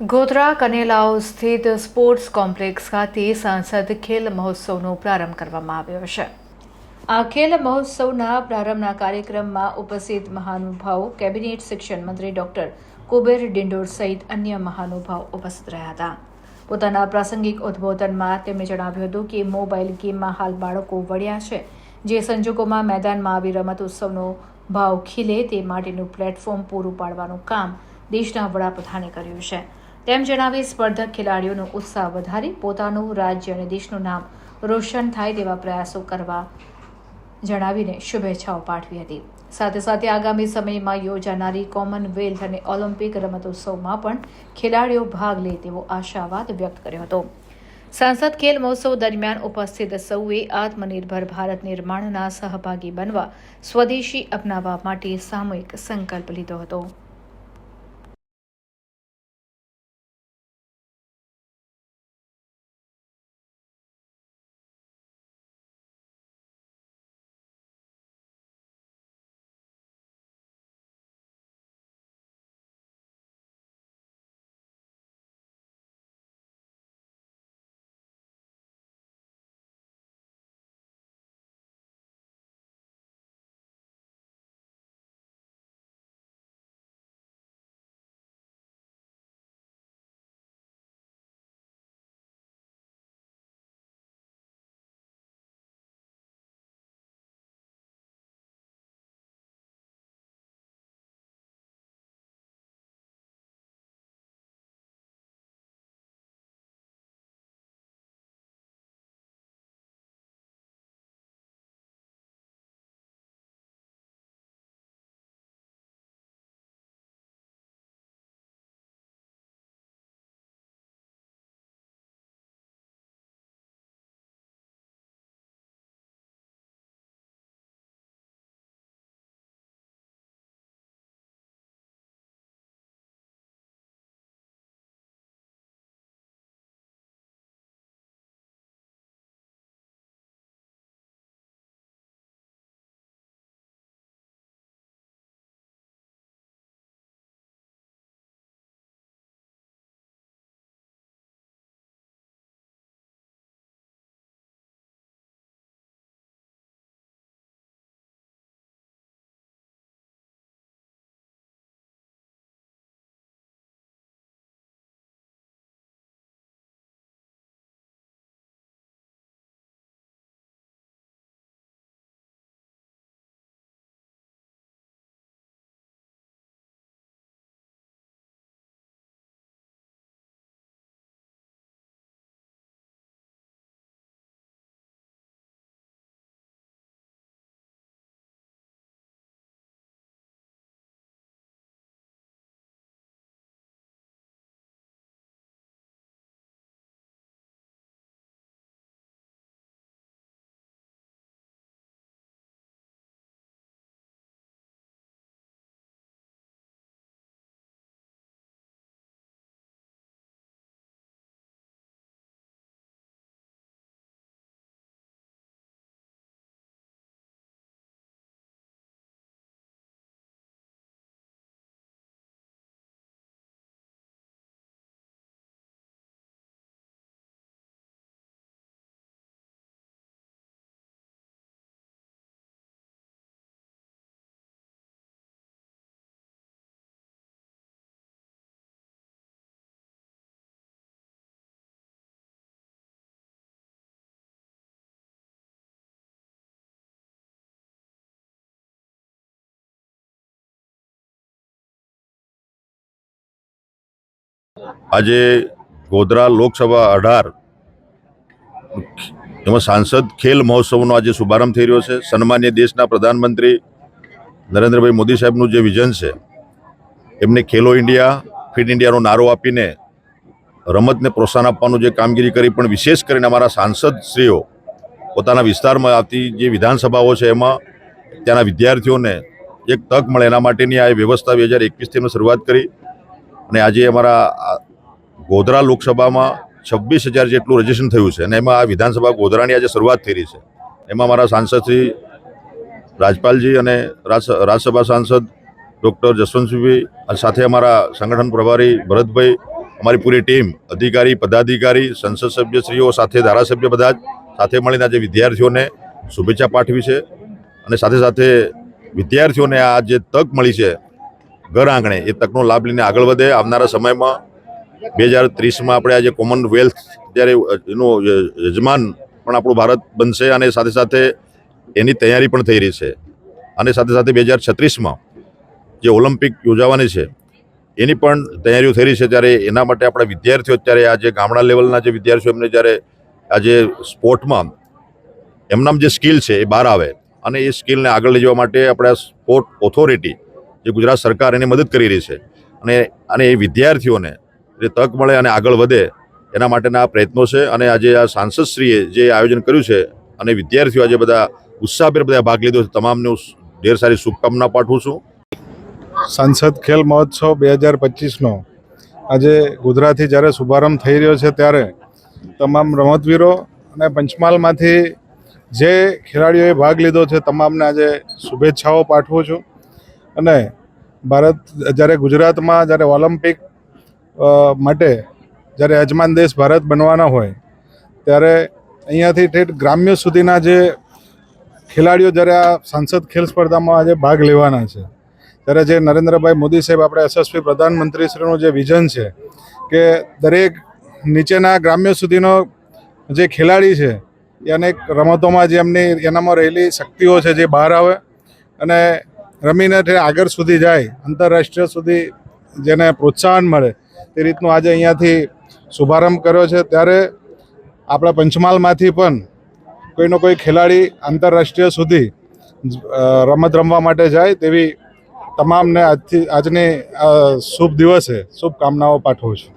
ગોધરા કનેલાઓ સ્થિત sports complex ખાતે સાંસદ ખેલ મહોત્સવનો પ્રારંભ કરવામાં આવ્યો છે. આ ખેલ મહોત્સવના પ્રારંભના કાર્યક્રમમાં ઉપસ્થિત મહાનુભાવો, કેબિનેટ શિક્ષણ મંત્રી ડોક્ટર કુબેર ડિંડોર સહિત અન્ય મહાનુભાવ ઉપસ્થિત રહ્યા હતા. પોતાના પ્રાસંગિક ઉદ્બોધનમાં તેમણે જણાવ્યું હતું કે મોબાઈલ ગેમમાં હાલ બાળકો વળ્યા છે. જે સંજોગોમાં મેદાનમાં આવી રમત ઉત્સવનો ભાવ ખીલે તે માટેનું પ્લેટફોર્મ પૂરું પાડવાનું કામ દેશના વડાપ્રધાને કર્યું છે. તેમ જણાવી સ્પર્ધક ખેલાડીઓનો ઉત્સાહ વધારી પોતાનું રાજ્ય અને દેશનું નામ રોશન થાય તેવા પ્રયાસો કરવા જણાવીને શુભેચ્છાઓ પાઠવી હતી. સાથે સાથે આગામી સમયમાં યોજાનારી કોમનવેલ્થ અને ઓલિમ્પિક રમતોત્સવમાં પણ ખેલાડીઓ ભાગ લે તેવો આશાવાદ વ્યક્ત કર્યો હતો. સાંસદ ખેલ મહોત્સવ દરમિયાન ઉપસ્થિત સૌએ આત્મનિર્ભર ભારત નિર્માણના સહભાગી બનવા સ્વદેશી અપનાવવા માટે સામૂહિક સંકલ્પ લીધો હતો. આજે ગોધરા લોકસભા અઢાર, એમાં સાંસદ ખેલ મહોત્સવનો આજે શુભારંભ થઈ રહ્યો છે. સન્માન્ય દેશના પ્રધાનમંત્રી નરેન્દ્રભાઈ મોદી સાહેબનું જે વિઝન છે, એમને ખેલો ઇન્ડિયા, ફિટ ઇન્ડિયાનો નારો આપીને રમતને પ્રોત્સાહન આપવાનું જે કામગીરી કરી, પણ વિશેષ કરીને અમારા સાંસદ શ્રીઓ પોતાના વિસ્તારમાં આવતી જે વિધાનસભાઓ છે, એમાં ત્યાંના વિદ્યાર્થીઓને એક તક મળે એના માટેની આ વ્યવસ્થા બે હજાર એકવીસથી અમે શરૂઆત કરી. અને આજે અમારા ગોધરા લોકસભામાં છવ્વીસ હજાર જેટલું રજીસ્ટ્રેશન થયું છે અને એમાં આ વિધાનસભા ગોધરાની આજે શરૂઆત થઈ રહી છે. એમાં મારા સાંસદ શ્રી રાજપાલજી અને રાજસભા સાંસદ ડૉક્ટર જસવંતસિંહભાઈ સાથે અમારા સંગઠન પ્રભારી ભરતભાઈ, અમારી પૂરી ટીમ, અધિકારી, પદાધિકારી, સંસદ સભ્યશ્રીઓ સાથે, ધારાસભ્ય બધા જ સાથે મળીને આજે વિદ્યાર્થીઓને શુભેચ્છા પાઠવી છે. અને સાથે સાથે વિદ્યાર્થીઓને આ જે તક મળી છે ઘર આંગણે. એ તકનો લાભ લઈને આગળ વધે. આવનારા સમયમાં બે હજાર ત્રીસમાં આપણે આજે કોમનવેલ્થ જ્યારે એનું યજમાન પણ આપણું ભારત બનશે અને સાથે સાથે એની તૈયારી પણ થઈ રહી છે. અને સાથે સાથે બે હજાર છત્રીસમાં જે ઓલિમ્પિક યોજાવાની છે, એની પણ તૈયારીઓ થઈ રહી છે. ત્યારે એના માટે આપણા વિદ્યાર્થીઓ અત્યારે આ જે ગામડા લેવલના જે વિદ્યાર્થીઓ એમને જ્યારે આજે સ્પોર્ટમાં એમનામ જે સ્કિલ છે એ બહાર આવે અને એ સ્કિલને આગળ લઈ જવા માટે આપણે સ્પોર્ટ ઓથોરિટી જે ગુજરાત સરકાર એને મદદ કરી રહી છે. અને અને એ વિદ્યાર્થીઓને જે તક મળે અને આગળ વધે, એના માટેના આ પ્રયત્નો છે. અને આજે આ સાંસદશ્રીએ જે આયોજન કર્યું છે અને વિદ્યાર્થીઓ આજે બધા ઉત્સાહભેર બધા ભાગ લીધો છે, તમામને હું ઢેર સારી શુભકામના પાઠવું છું. સાંસદ ખેલ મહોત્સવ બે હજાર પચીસનો. આજે ગુજરાતથી જ્યારે શુભારંભ થઈ રહ્યો છે ત્યારે તમામ રમતવીરો અને પંચમહાલમાંથી જે ખેલાડીઓએ ભાગ લીધો છે, તમામને આજે શુભેચ્છાઓ પાઠવું છું. અને ભારત જ્યારે ગુજરાતમાં જ્યારે ઓલિમ્પિક માટે જ્યારે યજમાન દેશ ભારત બનવાના હોય, ત્યારે અહીંયાથી ઠેઠ ગ્રામ્ય સુધીના જે ખેલાડીઓ જ્યારે આ સાંસદ ખેલ સ્પર્ધામાં આજે ભાગ લેવાના છે, ત્યારે જે નરેન્દ્રભાઈ મોદી સાહેબ, આપણે યશસ્વી પ્રધાનમંત્રીશ્રીનું જે વિઝન છે કે દરેક નીચેના ગ્રામ્ય સુધીનો જે ખેલાડી છે એ અનેક રમતોમાં જે એમની, એનામાં રહેલી શક્તિઓ છે જે બહાર આવે અને રમીને આગળ સુધી જાય, આંતરરાષ્ટ્રીય સુધી જેને પ્રોત્સાહન મળે, તે રીતનું આજે અહીંયાથી શુભારંભ કર્યો છે. ત્યારે આપણા પંચમહાલમાંથી પણ કોઈનો કોઈ ખેલાડી આંતરરાષ્ટ્રીય સુધી રમત રમવા માટે જાય તેવી તમામને આજથી, આજની શુભ દિવસે શુભકામનાઓ પાઠવું છું.